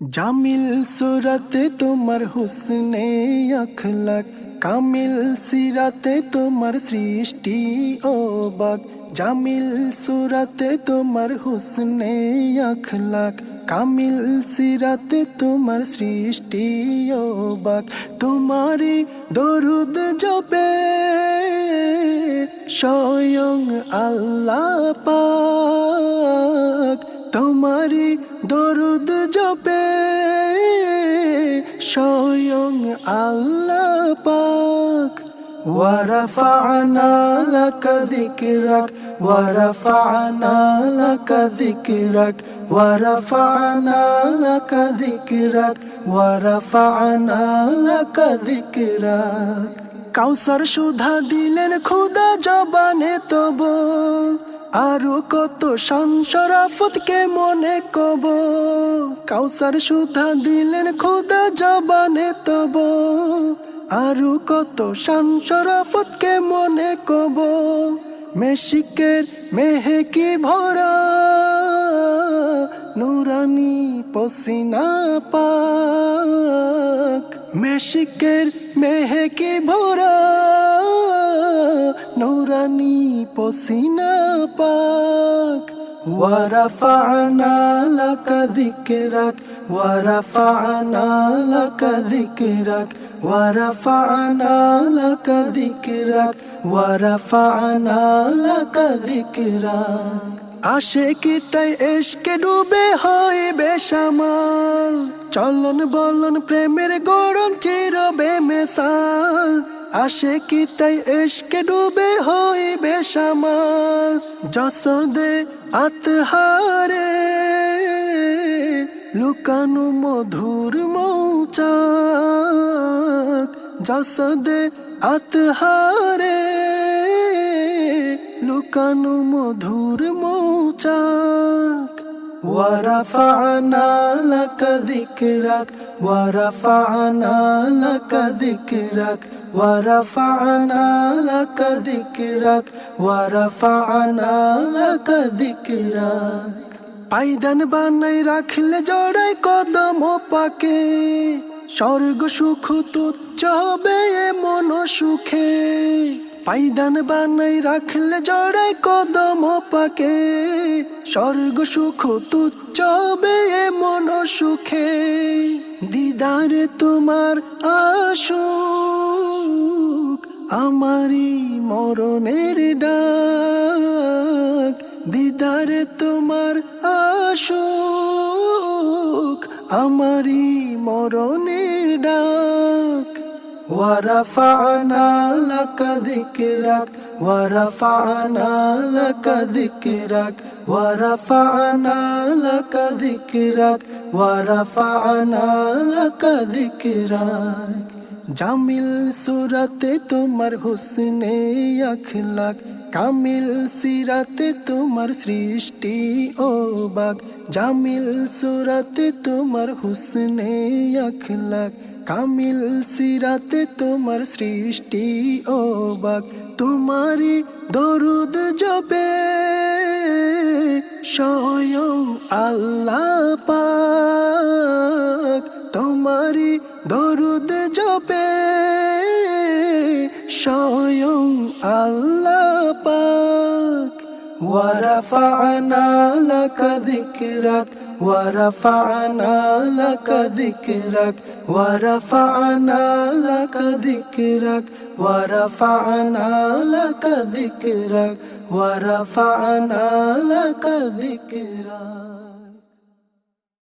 জামিল সুরাতে তোমার হুসনে আখলাক, কামিল সিরাতে তোমার সৃষ্টি ও বাক। জামিল সুরাতে তোমার হুসনে আখলাক, কামিল সিরাতে তোমার সৃষ্টি ও বাক। তোমারি দরুদ জপে স্বয়ং আল্লাহ পাক। তোমারি দরুদ জপে স্বয়ং আল্লাহ পাক ورفعنا لك ذكرك ورفعنا لك ذكرك ورفعنا لك ذكرك ورفعنا لك ذكرك কাউসার সুধা দিলেন খুদা জবানে তব আরও কত শান শরাফতকে মনে কব? কাউসার সুধা দিলেন খোদা জবানে তব। আরও কত শান শরাফতকে মনে কব? মেশিকের মেহেকি ভরা, নুরানি পসিনা পাক। মেশিকের মেহেকি ভরা নুরানি পসিনা পাক ورفعنا لك ذكرك ورفعنا لك ذكرك ورفعنا لك ذكرك ورفعنا لك ذكرك আশেকি তাই এসকে ডুবে হইবে সামাল চলন বলন প্রেমের গড়ন চিরবে মেসাল আশেকি তাই এসকে ডুবে হইবে সামাল যশোদে আতহারে লুকানু মধুর মৌচাক। যশোদে আতহারে লুকানু মধুর মৌচাক। ورفعنا لك ذكرك ورفعنا لك ذكرك ورفعنا لك ذكرك ورفعنا لك ذكرك পাইদান বানাই রাখলে জড়াই কদম পাকে স্বর্গ সুখ তুচ্ছ হবে মন সুখে পাইদান বানাই রাখলে জড়াই কদম পাকে। স্বর্গ সুখ তুচ্ছ হবে মন সুখে। দিদারে তোমার আসুক আমারি মরণের ডাক। দিদারে তোমার আসুক আমারি মরণের ورفعنا لك ذكرك ورفعنا لك ذكرك ورفعنا لك ذكرك ورفعنا لك ذكرك জামিল সুরাতে তোমার হুসনে আখলাক কামিল সিরাতে তোমার সৃষ্টি ও বাক জামিল সুরাতে তোমার হুসনে আখলাক কামিল সিরাতে তোমার সৃষ্টি, ও বাক তোমারি দরুদ জবে স্বয়ং আল্লাহ পাক তোমারি দরুদ জবে স্বয়ং আল্লাহ পাক ওয়ারাফা'না লাকা যিকরাক। ورفعنا لك ذكرك ورفعنا لك ذكرك ورفعنا لك ذكرك ورفعنا لك ذكرك.